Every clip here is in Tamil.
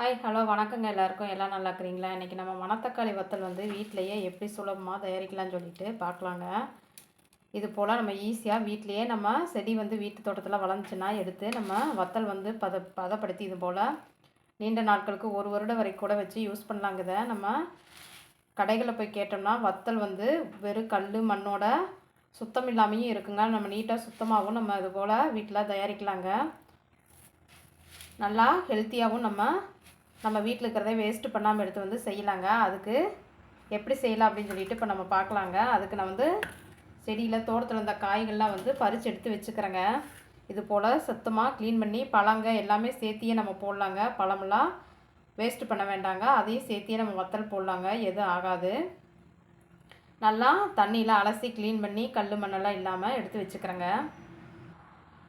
ஹாய் ஹலோ வணக்கங்க எல்லாருக்கும். எல்லாம் நல்லா இருக்கிறீங்களா? இன்றைக்கி நம்ம மணத்தக்காளி வத்தல் வந்து வீட்டிலையே எப்படி சுலபமாக தயாரிக்கலாம்னு சொல்லிட்டு பார்க்கலாங்க. இது போல் நம்ம ஈஸியாக வீட்டிலையே நம்ம செடி வந்து வீட்டு தோட்டத்தில் வளர்ந்துச்சுன்னா எடுத்து நம்ம வத்தல் வந்து பத பதப்படுத்தி இது போல் நீண்ட நாட்களுக்கு ஒரு வருடம் வரைக்கும் கூட வச்சு யூஸ் பண்ணலாங்க. இதை நம்ம கடைகளில் போய் கேட்டோம்னா வத்தல் வந்து வெறும் கல் மண்ணோட சுத்தம் இல்லாமையும் இருக்குங்க. நம்ம நீட்டாக சுத்தமாகவும் நம்ம இது போல் வீட்டில் தயாரிக்கலாங்க. நல்லா ஹெல்த்தியாகவும் நம்ம நம்ம வீட்டில் இருக்கிறதே வேஸ்ட்டு பண்ணாமல் எடுத்து வந்து செய்யலாங்க. அதுக்கு எப்படி செய்யலாம் அப்படின்னு சொல்லிட்டு இப்போ நம்ம பார்க்கலாங்க. அதுக்கு நான் வந்து செடியில் தோட்டத்தில் இருந்த காய்கள்லாம் வந்து பறித்து எடுத்து வச்சுக்கிறேங்க. இது போல் சுத்தமாக க்ளீன் பண்ணி பழங்க எல்லாமே சேர்த்தியே நம்ம போடலாங்க. பழமெல்லாம் வேஸ்ட்டு பண்ண வேண்டாங்க. அதையும் சேர்த்தியே நம்ம வத்தல் போடலாங்க. எதுவும் ஆகாது. நல்லா தண்ணியில் அலசி க்ளீன் பண்ணி கல் மண்ணெல்லாம் இல்லாமல் எடுத்து வச்சுக்கிறேங்க.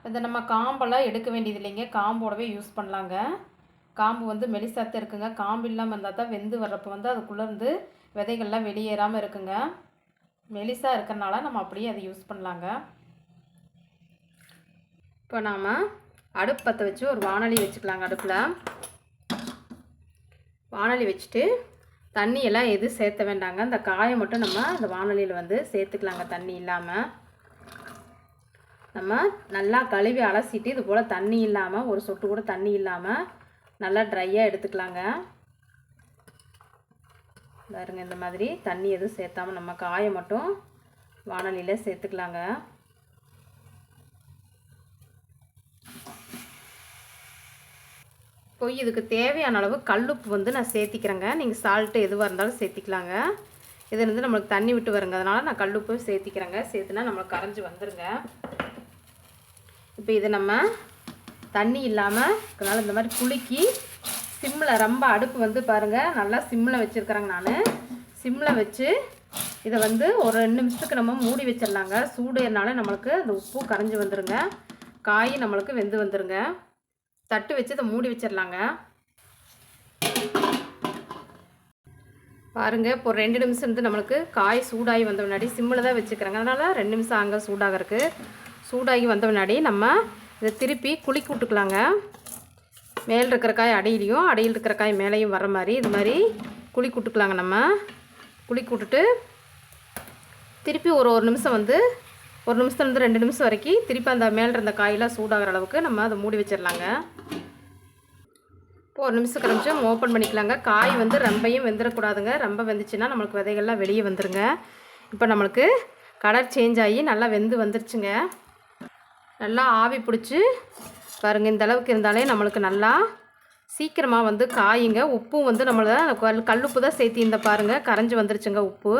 இந்த நம்ம காம்பெல்லாம் எடுக்க வேண்டியது இல்லைங்க காம்போடவே யூஸ் பண்ணலாங்க. காம்பு வந்து மெலிசாத்து இருக்குங்க. காம்பு இல்லாமல் இருந்தால் தான் வெந்து வர்றப்போ வந்து அதுக்குள்ளேருந்து விதைகள்லாம் வெளியேறாமல் இருக்குங்க. மெலிசாக இருக்கிறனால நம்ம அப்படியே அதை யூஸ் பண்ணலாங்க. இப்போ நாம் அடுப்பு பற்ற வச்சு ஒரு வானொலி வச்சுக்கலாங்க அடுப்பில். வானொலி வச்சுட்டு தண்ணியெல்லாம் எதுவும் சேர்த்த வேண்டாங்க. அந்த காயை மட்டும் நம்ம அந்த வானொலியில் வந்து சேர்த்துக்கலாங்க தண்ணி இல்லாமல் நம்ம நல்லா கழுவி அலசிட்டு இது போல் தண்ணி இல்லாமல் ஒரு சொட்டு கூட தண்ணி இல்லாமல் நல்லா ட்ரையாக எடுத்துக்கலாங்க. பாருங்க இந்த மாதிரி தண்ணி எதுவும் சேர்த்தாமல் நம்ம காயை மட்டும் வானலியில் சேர்த்துக்கலாங்க. போய் இதுக்கு தேவையான அளவு கல்லுப்பு வந்து நான் சேர்த்திக்கிறேங்க. நீங்கள் சால்ட்டு எதுவாக இருந்தாலும் சேர்த்திக்கலாங்க. இதுலேருந்து நம்மளுக்கு தண்ணி விட்டு வருங்க. அதனால் நான் கல்லுப்பு சேர்த்திக்கிறேங்க. சேர்த்துனா நம்மளுக்கு கரைஞ்சி வந்துடுங்க இப்போ இதை நம்ம தண்ணி இல்லாமல் அதனால் இந்த மாதிரி குலுக்கி சிம்மில் ரொம்ப அடுப்பு வந்து பாருங்கள் நல்லா சிம்மில் வச்சுருக்குறேங்க நான். சிம்மில் வச்சு இதை வந்து ஒரு ரெண்டு நிமிஷத்துக்கு நம்ம மூடி வச்சிடலாங்க. சூடுனால நம்மளுக்கு அந்த உப்பு கரைஞ்சி வந்துடுங்க காய் நம்மளுக்கு வெந்து வந்துடுங்க தட்டு வச்சு இதை மூடி வச்சிடலாங்க. பாருங்கள் இப்போ ரெண்டு நிமிஷம் வந்து நம்மளுக்கு காய் சூடாகி வந்த முன்னாடி சிம்மில் தான் வச்சுக்கிறேங்க. அதனால் ரெண்டு நிமிஷம் அங்கே சூடாகிறதுக்கு சூடாகி வந்த முன்னாடி நம்ம இதை திருப்பி குலுக்கி விட்டுக்கலாங்க. மேல் இருக்கிற காய் அடியிலையும் அடியில் இருக்கிற காய் மேலேயும் வர மாதிரி இது மாதிரி குலுக்கி விட்டுக்கலாங்க நம்ம. குலுக்கி விட்டுட்டு திருப்பி ஒரு ஒரு நிமிஷம் வந்து ஒரு நிமிஷத்துலேருந்து ரெண்டு நிமிஷம் வரைக்கும் திருப்பி அந்த மேலே இருந்த காயெல்லாம் சூடாகிற அளவுக்கு நம்ம அதை மூடி வச்சிடலாங்க. இப்போ ஒரு நிமிஷம் கரைஞ்சி ஓப்பன் பண்ணிக்கலாங்க. காய் வந்து ரொம்பையும் வெந்துடக்கூடாதுங்க. ரொம்ப வெந்துச்சுன்னா நம்மளுக்கு விதைகள்லாம் வெளியே வந்துடுங்க இப்போ நம்மளுக்கு கலர் சேஞ்ச் ஆகி நல்லா வெந்து வந்துருச்சுங்க. நல்லா ஆவி பிடிச்சி பாருங்கள் இந்த அளவுக்கு இருந்தாலே நம்மளுக்கு நல்லா சீக்கிரமாக வந்து காயுங்க. உப்பும் வந்து நம்மளை கல் கல்லுப்பு தான் சேர்த்து இந்த பாருங்கள் கரைஞ்சி வந்துருச்சுங்க உப்பு.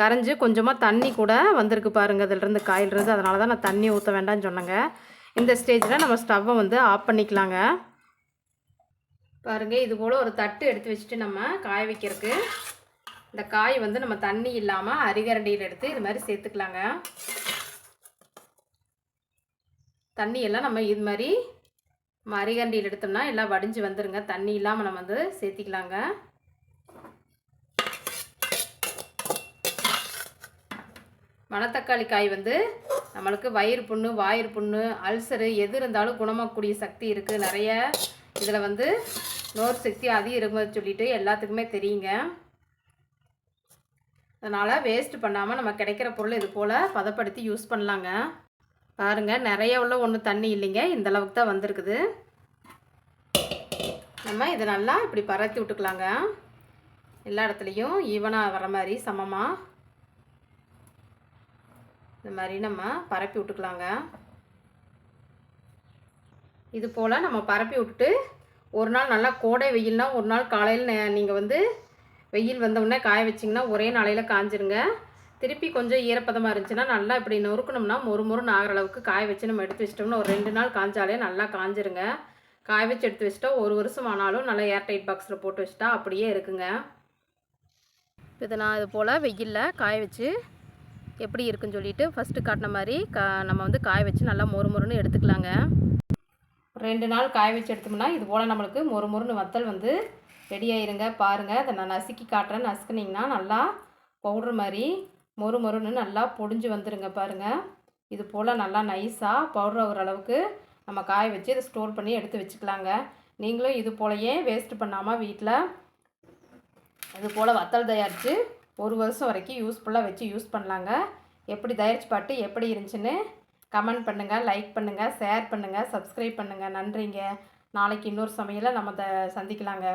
கரைஞ்சி கொஞ்சமாக தண்ணி கூட வந்திருக்கு பாருங்கள் அதிலிருந்து காயிலிருந்து. அதனால தான் நான் தண்ணி ஊற்ற வேண்டாம்னு சொன்னேங்க. இந்த ஸ்டேஜில் நம்ம ஸ்டவ்வை வந்து ஆஃப் பண்ணிக்கலாங்க. பாருங்கள் இது போல் ஒரு தட்டு எடுத்து வச்சுட்டு நம்ம காய வைக்கிறதுக்கு. இந்த காய் வந்து நம்ம தண்ணி இல்லாமல் அரிகரண்டியில் எடுத்து இது மாதிரி சேர்த்துக்கலாங்க. தண்ணி எல்லாம் நம்ம இது மாதிரி மறிகண்டியில் எடுத்தோம்னா எல்லாம் வடிஞ்சு வந்துடுங்க தண்ணி இல்லாமல் நம்ம வந்து சேர்த்திக்கலாங்க. மணத்தக்காளி காய் வந்து நம்மளுக்கு வயிறு புண்ணு வாயிறு புண்ணு அல்சரு எது இருந்தாலும் குணமாக்கக்கூடிய சக்தி இருக்குது நிறைய இதில் வந்து நோர் சக்தி அதிகம் இருக்குன்னு சொல்லிட்டு எல்லாத்துக்குமே தெரியுங்க. அதனால் வேஸ்ட் பண்ணாமல் நம்ம கிடைக்கிற பொருள் இது போல் பதப்படுத்தி யூஸ் பண்ணலாங்க. பாருங்கள் நிறைய உள்ள ஒன்றும் தண்ணி இல்லைங்க. இந்த அளவுக்கு தான் வந்திருக்குது. நம்ம இதை நல்லா இப்படி பரத்தி விட்டுக்கலாங்க. எல்லா இடத்துலையும் ஈவனாக வர மாதிரி சமமாக இந்த மாதிரி நம்ம பரப்பி விட்டுக்கலாங்க. இது போல் நம்ம பரப்பி விட்டுட்டு ஒரு நாள் நல்லா கோடை வெயில்னா ஒரு நாள் காலையில் நீங்கள் வந்து வெயில் வந்தவுடனே காய வச்சிங்கன்னா ஒரே நாளையில் காஞ்சிருங்க. திருப்பி கொஞ்சம் ஈரப்பதமாக இருந்துச்சுன்னா நல்லா இப்படி நொறுக்கணும்னா மொறு மொறுன்னு ஆகிற அளவுக்கு காய வச்சு நம்ம எடுத்து வச்சிட்டோம்னா ஒரு ரெண்டு நாள் காஞ்சாலே நல்லா காஞ்சிருங்க. காய வச்சு எடுத்து வச்சிட்டோம் ஒரு வருஷம் ஆனாலும் நல்லா ஏர்டைட் பாக்ஸில் போட்டு வச்சுட்டா அப்படியே இருக்குங்க. இதை நான் இது போல் வெயிலில் காய வச்சு எப்படி இருக்குன்னு சொல்லிட்டு ஃபஸ்ட்டு காட்டின மாதிரி கா நம்ம வந்து காய வச்சு நல்லா மொறு மொறுன்னு எடுத்துக்கலாங்க. ரெண்டு நாள் காய வச்சு எடுத்தோம்னா இது போல் நம்மளுக்கு மொறு மொறுன்னு வத்தல் வந்து ரெடி ஆயிருங்க. பாருங்கள் அதை நான் நசுக்கி காட்டுறேன். நசுக்குனிங்கன்னா நல்லா பவுட்ரு மாதிரி மொறு மொறுன்னு நல்லா பொடிஞ்சு வந்துடுங்க பாருங்கள் இது போல் நல்லா நைஸாக பவுடர் ஆகிற அளவுக்கு நம்ம காய வச்சு இதை ஸ்டோர் பண்ணி எடுத்து வச்சுக்கலாங்க. நீங்களும் இது போலயே வேஸ்ட் பண்ணாமல் வீட்டில் இது போல் வத்தல் தயாரித்து ஒரு வருஷம் வரைக்கும் யூஸ்ஃபுல்லாக வச்சு யூஸ் பண்ணலாங்க. எப்படி தயாரித்து பாட்டு எப்படி இருந்துச்சுன்னு கமெண்ட் பண்ணுங்கள் லைக் பண்ணுங்கள் ஷேர் பண்ணுங்கள் சப்ஸ்கிரைப் பண்ணுங்கள் நன்றிங்க. நாளைக்கு இன்னொரு சமையலை நம்ம த சந்திக்கலாங்க.